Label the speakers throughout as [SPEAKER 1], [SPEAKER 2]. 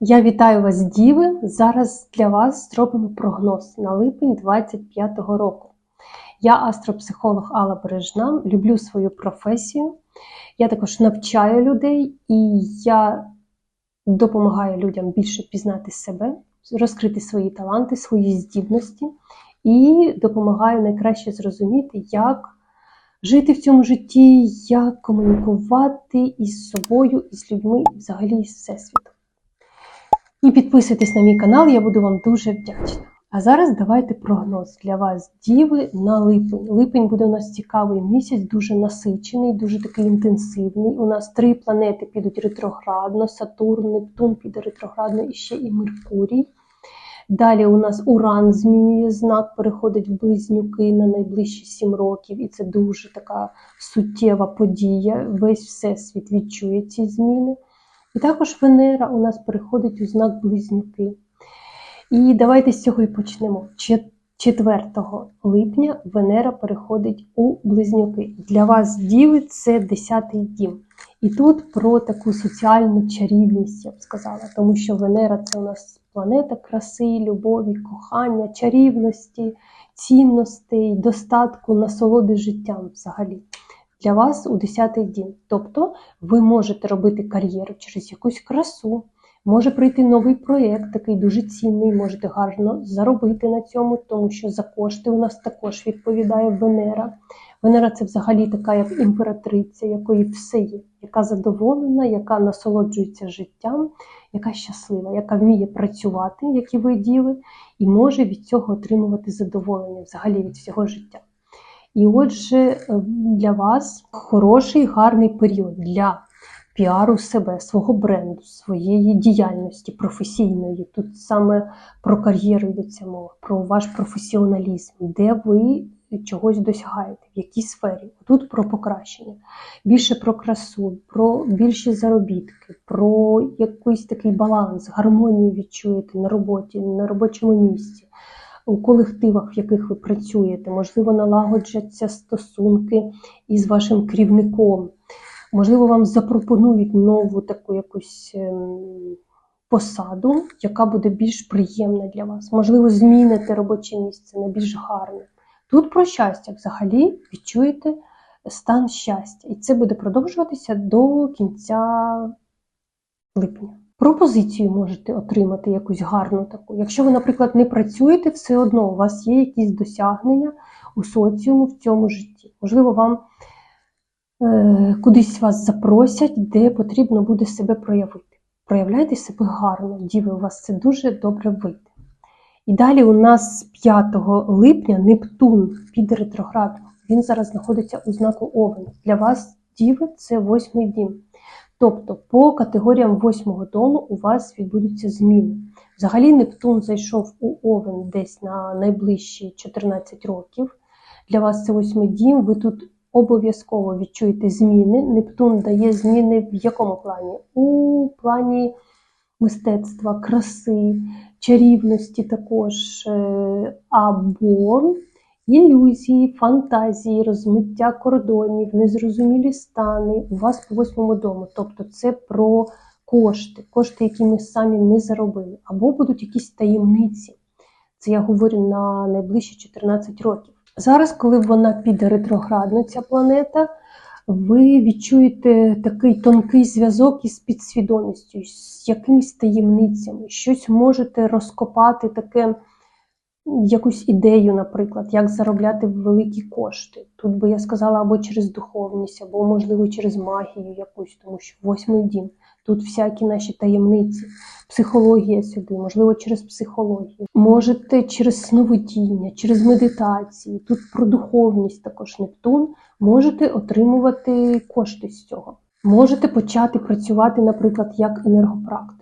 [SPEAKER 1] Я вітаю вас, Діви! Зараз для вас зробимо прогноз на липень 2025 року. Я астропсихолог Алла Бережна, люблю свою професію. Я також навчаю людей і я допомагаю людям більше пізнати себе, розкрити свої таланти, свої здібності і допомагаю найкраще зрозуміти, як жити в цьому житті, як комунікувати із собою, із людьми, і взагалі із всесвітом. І підписуйтесь на мій канал, я буду вам дуже вдячна. А зараз давайте прогноз для вас, діви, на липень. Липень буде у нас цікавий місяць, дуже насичений, дуже такий інтенсивний. У нас три планети підуть ретроградно: Сатурн, Нептун піде ретроградно і ще і Меркурій. Далі у нас Уран змінює знак, переходить в близнюки на найближчі 7 років, і це дуже така суттєва подія. Весь всесвіт відчує ці зміни. І також Венера у нас переходить у знак близнюки. І давайте з цього і почнемо. 4 липня Венера переходить у близнюки. Для вас, діви, це 10-й дім. І тут про таку соціальну чарівність, я б сказала, тому що Венера це у нас планета краси, любові, кохання, чарівності, цінностей, достатку, насолоди життям взагалі. Для вас у 10-й дім. Тобто ви можете робити кар'єру через якусь красу, може прийти новий проєкт, такий дуже цінний, можете гарно заробити на цьому, тому що за кошти у нас також відповідає Венера. Венера це взагалі така як імператриця, якої все є, яка задоволена, яка насолоджується життям, яка щаслива, яка вміє працювати, як і ви діли, і може від цього отримувати задоволення взагалі від всього життя. І отже, для вас хороший, гарний період для піару себе, свого бренду, своєї діяльності професійної. Тут саме про кар'єру йдеться мова, про ваш професіоналізм, де ви чогось досягаєте, в якій сфері. Тут про покращення, більше про красу, про більші заробітки, про якийсь такий баланс, гармонію відчуєте на роботі, на робочому місці. У колективах, в яких ви працюєте, можливо, налагоджаться стосунки із вашим керівником. Можливо, вам запропонують нову таку якусь ем, посаду, яка буде більш приємна для вас. Можливо, зміните робоче місце на більш гарне. Тут про щастя взагалі відчуєте стан щастя, і це буде продовжуватися до кінця липня. Пропозицію можете отримати якусь гарну таку. Якщо ви, наприклад, не працюєте, все одно у вас є якісь досягнення у соціуму в цьому житті. Можливо, вам е, кудись вас запросять, де потрібно буде себе проявити. Проявляйте себе гарно, діви, у вас це дуже добре вийде. І далі у нас 5 липня Нептун під ретроградом. Він зараз знаходиться у знаку Овен. Для вас, діви, це восьмий дім. Тобто по категоріям восьмого дому у вас відбудуться зміни. Взагалі, Нептун зайшов у Овен десь на найближчі 14 років. Для вас це восьмий дім. Ви тут обов'язково відчуєте зміни. Нептун дає зміни в якому плані? У плані мистецтва, краси, чарівності також, або ілюзії, фантазії, розмиття кордонів, незрозумілі стани у вас по восьмому дому. Тобто це про кошти, кошти, які ми самі не заробили, або будуть якісь таємниці. Це я говорю на найближчі 14 років. Зараз, коли вона піде ретроградно, ця планета, ви відчуєте такий тонкий зв'язок із підсвідомістю, з якимись таємницями, щось можете розкопати таке якусь ідею, наприклад, як заробляти великі кошти. Тут би я сказала або через духовність, або, можливо, через магію якусь, тому що восьмий дім. Тут всякі наші таємниці, психологія сюди, можливо, через психологію. Можете через сновидіння, через медитації, тут про духовність також Нептун, можете отримувати кошти з цього. Можете почати працювати, наприклад, як енергопрактик.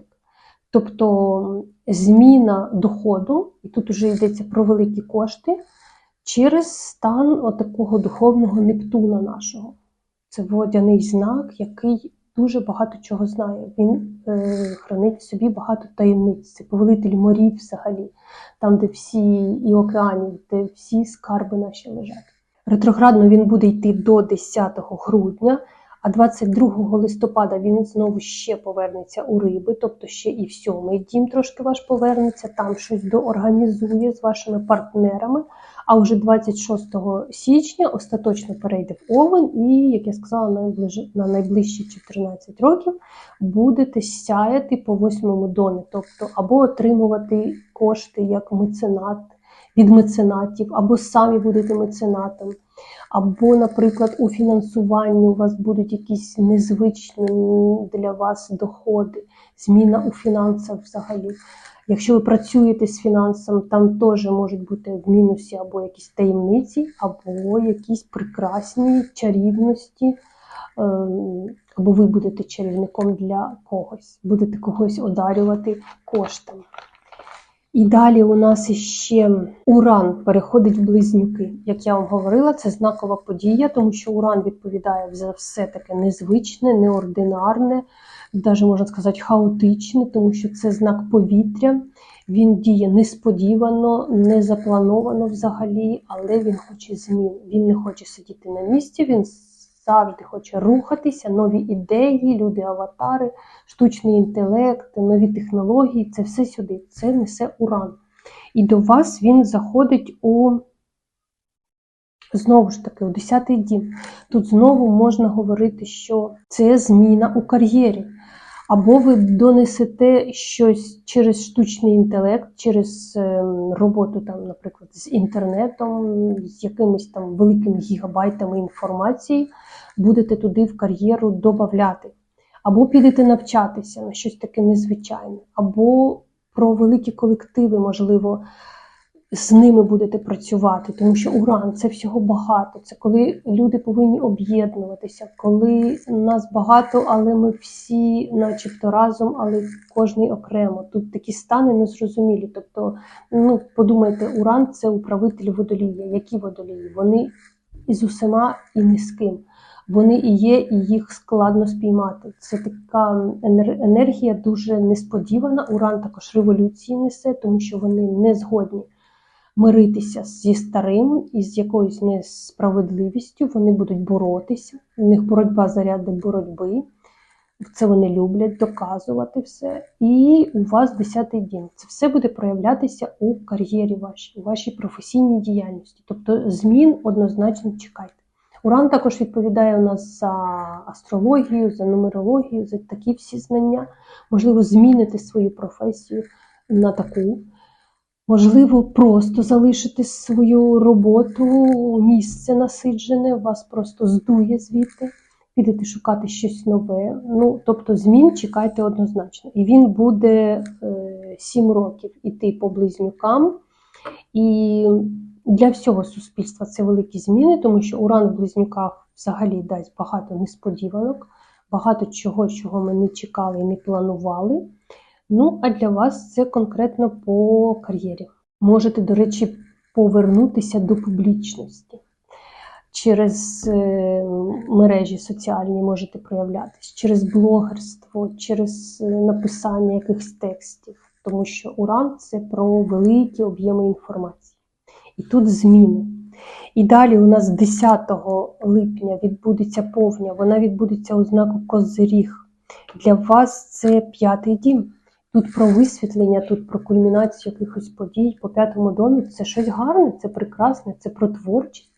[SPEAKER 1] Тобто зміна доходу, і тут вже йдеться про великі кошти, через стан такого духовного Нептуна нашого. Це водяний знак, який дуже багато чого знає. Він е, хранить в собі багато таємниць. Це повелитель морів взагалі, там, де всі і океанів, де всі скарби наші лежать. Ретроградно він буде йти до 10 грудня. А 22 листопада він знову ще повернеться у риби, тобто ще і в сьомий дім трошки ваш повернеться, там щось доорганізує з вашими партнерами. А вже 26 січня остаточно перейде в Овен, і, як я сказала, на найближчі 14 років будете сяяти по восьмому домі, тобто або отримувати кошти як меценат від меценатів, або самі будете меценатом, або, наприклад, у фінансуванні у вас будуть якісь незвичні для вас доходи, зміна у фінансах взагалі. Якщо ви працюєте з фінансами, там теж можуть бути в мінусі або якісь таємниці, або якісь прекрасні чарівності, ем, або ви будете чарівником для когось, будете когось одарювати коштами. І далі у нас ще Уран переходить в близнюки. Як я вам говорила, це знакова подія, тому що Уран відповідає за все таке незвичне, неординарне, навіть можна сказати, хаотичне, тому що це знак повітря. Він діє несподівано, не заплановано взагалі, але він хоче змін. Він не хоче сидіти на місці, він завжди хоче рухатися, нові ідеї, люди-аватари, штучний інтелект, нові технології це все сюди. Це несе уран. І до вас він заходить у, знову ж таки, у 10-й дім. Тут знову можна говорити, що це зміна у кар'єрі. Або ви донесете щось через штучний інтелект, через ем, роботу, там, наприклад, з інтернетом, з якимись там великими гігабайтами інформації, будете туди в кар'єру додати. Або підете навчатися на щось таке незвичайне, або про великі колективи, можливо, з ними будете працювати, тому що уран це всього багато. Це коли люди повинні об'єднуватися, коли нас багато, але ми всі, начебто, разом, але кожний окремо. Тут такі стани незрозумілі. Тобто, ну подумайте, уран це управитель водолія. Які водолії? Вони із усіма і ні з ким. Вони і є, і їх складно спіймати. Це така енергія дуже несподівана. Уран також революції несе, тому що вони не згодні миритися зі старим і з якоюсь несправедливістю. Вони будуть боротися. У них боротьба заряди боротьби. Це вони люблять доказувати все. І у вас 10-й дім. Це все буде проявлятися у кар'єрі вашій, у вашій професійній діяльності. Тобто змін однозначно чекайте. Уран також відповідає у нас за астрологію, за нумерологію, за такі всі знання. Можливо, змінити свою професію на таку. Можливо, просто залишити свою роботу, місце насиджене, вас просто здує звідти, підете шукати щось нове. Ну, тобто, змін чекайте однозначно. І він буде е, 7 років іти по близнюкам. І для всього суспільства це великі зміни, тому що уран в близнюках взагалі дасть багато несподіванок, багато чого, чого ми не чекали і не планували. Ну, а для вас це конкретно по кар'єрі. Можете, до речі, повернутися до публічності. Через е, мережі соціальні можете проявлятися, через блогерство, через е, написання якихось текстів, тому що уран це про великі об'єми інформації. І тут зміни. І далі у нас 10 липня відбудеться повня, вона відбудеться у знаку Козиріг. Для вас це п'ятий дім. Тут про висвітлення, тут про кульмінацію якихось подій по п'ятому домі. Це щось гарне, це прекрасне, це про творчість.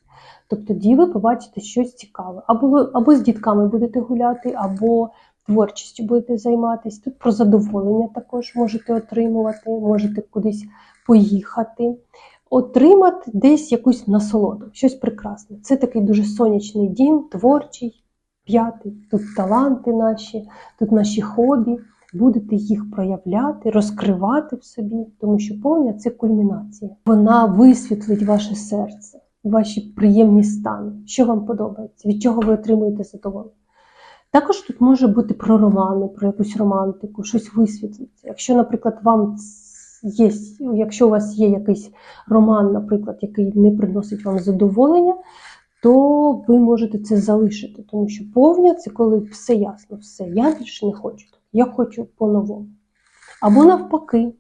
[SPEAKER 1] Тобто, тоді ви побачите щось цікаве. Або, або з дітками будете гуляти, або творчістю будете займатися. Тут про задоволення також можете отримувати, можете кудись поїхати, отримати десь якусь насолоду, щось прекрасне. Це такий дуже сонячний дім, творчий, п'ятий. Тут таланти наші, тут наші хобі. Будете їх проявляти, розкривати в собі, тому що повня це кульмінація. Вона висвітлить ваше серце, ваші приємні стани, що вам подобається, від чого ви отримуєте задоволення. Також тут може бути про романи, про якусь романтику, щось висвітлиться. Якщо, наприклад, вам є, якщо у вас є якийсь роман, наприклад, який не приносить вам задоволення, то ви можете це залишити, тому що повня це коли все ясно, все, я більше не хочу. Я хочу по-новому. Або навпаки,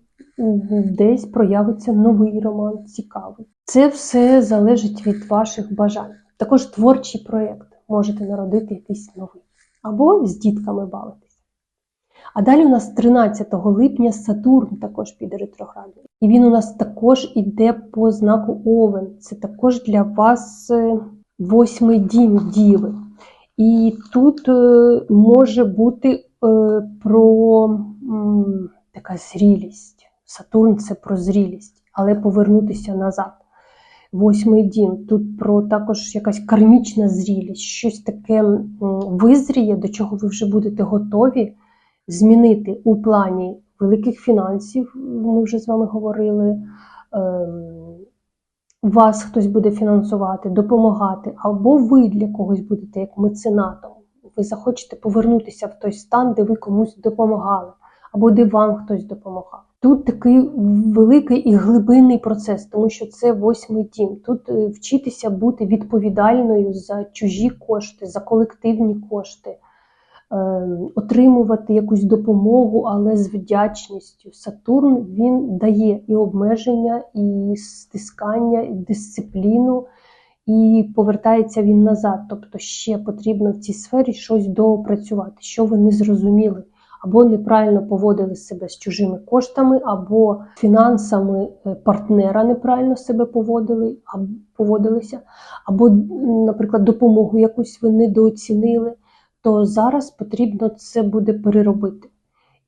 [SPEAKER 1] десь проявиться новий роман, цікавий. Це все залежить від ваших бажань. Також творчий проєкт можете народити якийсь новий. або з дітками бавитися. А далі у нас 13 липня Сатурн також піде ретроградний. І він у нас також іде по знаку Овен. Це також для вас е, восьмий дім Діви. І тут е, може бути про така зрілість. Сатурн це про зрілість, але повернутися назад. Восьмий дім. Тут про також якась кармічна зрілість, щось таке визріє, до чого ви вже будете готові змінити у плані великих фінансів. Ми вже з вами говорили. ем, Вас хтось буде фінансувати, допомагати, або ви для когось будете як меценатом. Ви захочете повернутися в той стан, де ви комусь допомагали, або де вам хтось допомагав. Тут такий великий і глибинний процес, тому що це восьмий дім. Тут е, вчитися бути відповідальною за чужі кошти, за колективні кошти, е, отримувати якусь допомогу, але з вдячністю. Сатурн він дає і обмеження, і стискання, і дисципліну, і повертається він назад. Тобто ще потрібно в цій сфері щось доопрацювати, що ви не зрозуміли. Або неправильно поводили себе з чужими коштами, або фінансами е, партнера неправильно себе поводили, або поводилися, або, наприклад, допомогу якусь ви недооцінили, то зараз потрібно це буде переробити.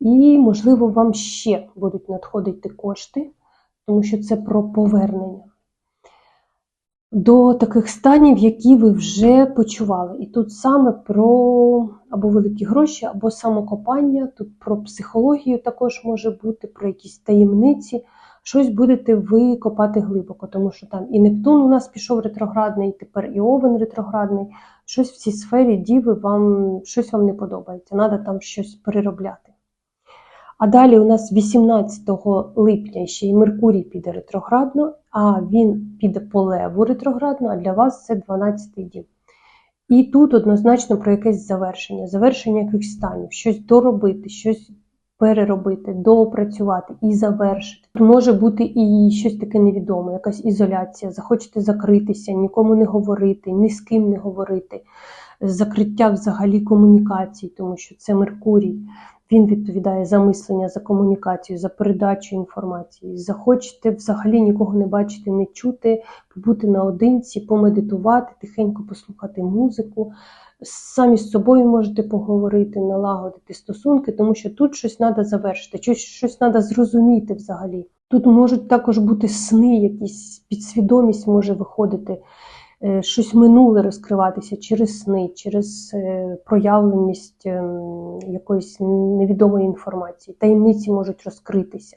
[SPEAKER 1] І, можливо, вам ще будуть надходити кошти, тому що це про повернення до таких станів, які ви вже почували. І тут саме про або великі гроші, або самокопання, тут про психологію також може бути, про якісь таємниці. Щось будете ви копати глибоко, тому що там і Нептун у нас пішов ретроградний, і тепер і Овен ретроградний. Щось в цій сфері діви вам щось вам не подобається. Треба там щось переробляти. А далі у нас 18 липня ще й Меркурій піде ретроградно, а він піде по леву ретроградно, а для вас це 12-й дім. І тут однозначно про якесь завершення, завершення якихось станів, щось доробити, щось переробити, доопрацювати і завершити. Може бути і щось таке невідоме, якась ізоляція, захочете закритися, нікому не говорити, ні з ким не говорити, закриття взагалі комунікацій, тому що це Меркурій. Він відповідає за мислення, за комунікацію, за передачу інформації. Захочете взагалі нікого не бачити, не чути, побути наодинці, помедитувати, тихенько послухати музику. Самі з собою можете поговорити, налагодити стосунки, тому що тут щось треба завершити, щось, щось треба зрозуміти взагалі. Тут можуть також бути сни, якісь підсвідомість може виходити щось минуле розкриватися через сни, через е, проявленість ем, якоїсь невідомої інформації. Таємниці можуть розкритися.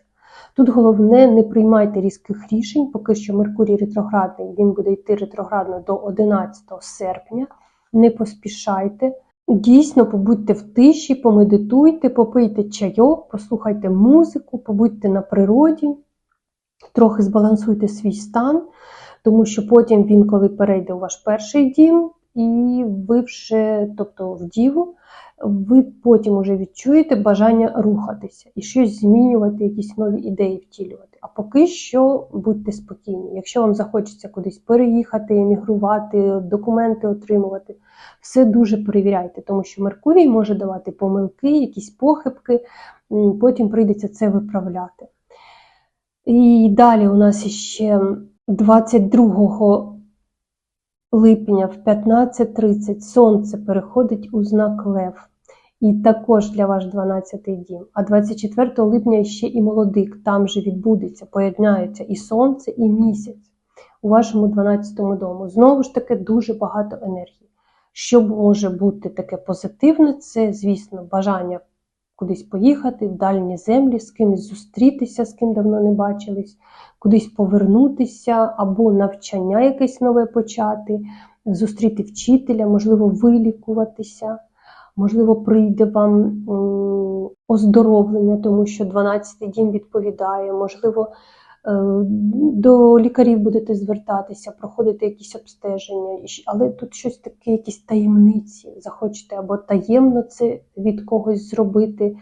[SPEAKER 1] Тут головне, не приймайте різких рішень, поки що Меркурій ретроградний, він буде йти ретроградно до 11 серпня. Не поспішайте. Дійсно, побудьте в тиші, помедитуйте, попийте чайок, послухайте музику, побудьте на природі, трохи збалансуйте свій стан, тому що потім він, коли перейде у ваш перший дім, і ви вже, тобто в діву, ви потім вже відчуєте бажання рухатися і щось змінювати, якісь нові ідеї втілювати. А поки що будьте спокійні. Якщо вам захочеться кудись переїхати, емігрувати, документи отримувати, все дуже перевіряйте, тому що Меркурій може давати помилки, якісь похибки, потім прийдеться це виправляти. І далі у нас ще 22 липня в 15.30 сонце переходить у знак Лев. І також для ваш 12-й дім. А 24 липня ще і молодик, там же відбудеться, поєднаються і сонце, і місяць у вашому 12-му дому. Знову ж таки, дуже багато енергії. Що може бути таке позитивне, це, звісно, бажання кудись поїхати, в дальні землі, з кимось зустрітися, з ким давно не бачились, кудись повернутися, або навчання якесь нове почати, зустріти вчителя, можливо, вилікуватися. Можливо, прийде вам оздоровлення, тому що 12-й дім відповідає, можливо, до лікарів будете звертатися, проходити якісь обстеження, але тут щось таке, якісь таємниці. Захочете або таємно це від когось зробити,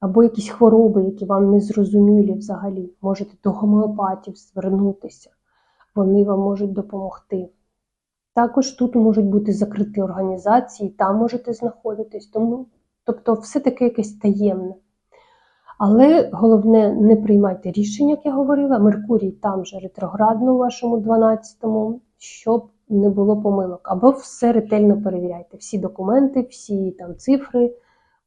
[SPEAKER 1] або якісь хвороби, які вам не зрозумілі взагалі. Можете до гомеопатів звернутися, вони вам можуть допомогти. Також тут можуть бути закриті організації, там можете знаходитись, тому, тобто все таке якесь таємне. Але головне, не приймайте рішень, як я говорила. Меркурій там же ретроградно у вашому 12-му, щоб не було помилок. Або все ретельно перевіряйте. Всі документи, всі там цифри,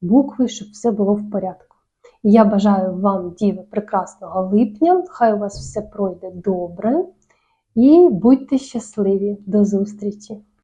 [SPEAKER 1] букви, щоб все було в порядку. Я бажаю вам, діви, прекрасного липня. Хай у вас все пройде добре. І будьте щасливі. До зустрічі!